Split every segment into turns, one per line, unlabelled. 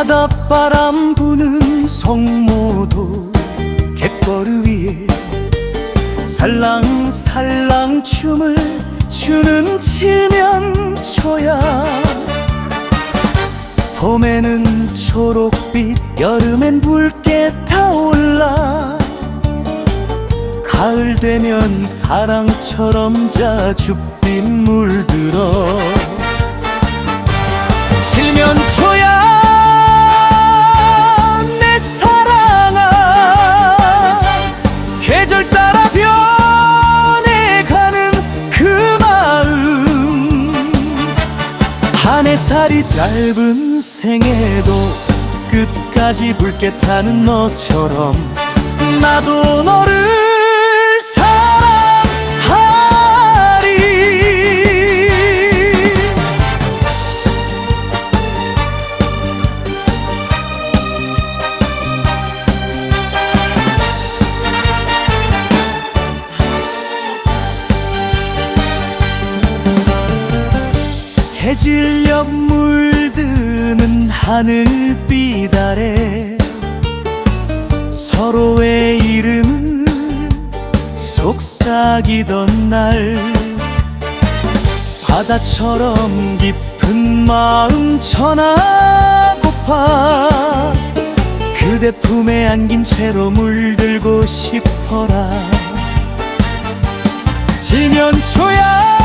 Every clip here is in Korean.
바닷바람 부는 성모도 갯벌 위에 살랑살랑 춤을 추는 칠면초야. 봄에는 초록빛 여름엔 붉게 타올라. 가을 되면 사랑처럼 자줏빛 물 한 해살이 짧은 생에도 끝까지 붉게 타는 너처럼 나도 너를 해질녘 물드는 하늘빛 아래 서로의 이름을 속삭이던 날 바다처럼 깊은 마음 전하고파 그대 품에 안긴 채로 물들고 싶어라. 칠면초야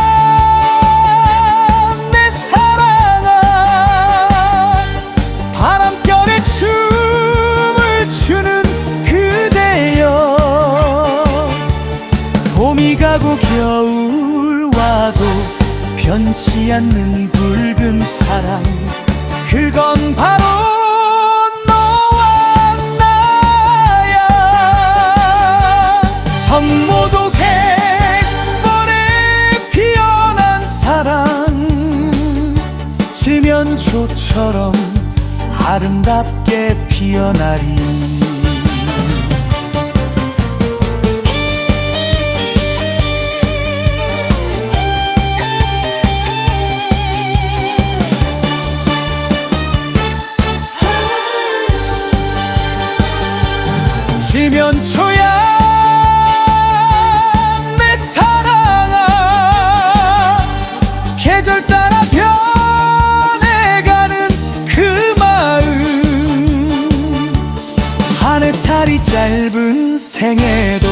와도 변치 않는 붉은 사랑. 그건 바로 너와 나야. 성모도 갯벌에 피어난 사랑. 칠면초처럼 아름답게 피어나리 지면초야 내 사랑아. 계절 따라 변해가는 그 마음. 하늘 살이 짧은 생에도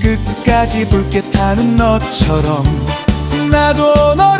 끝까지 붉게 타는 너처럼. 나도 너를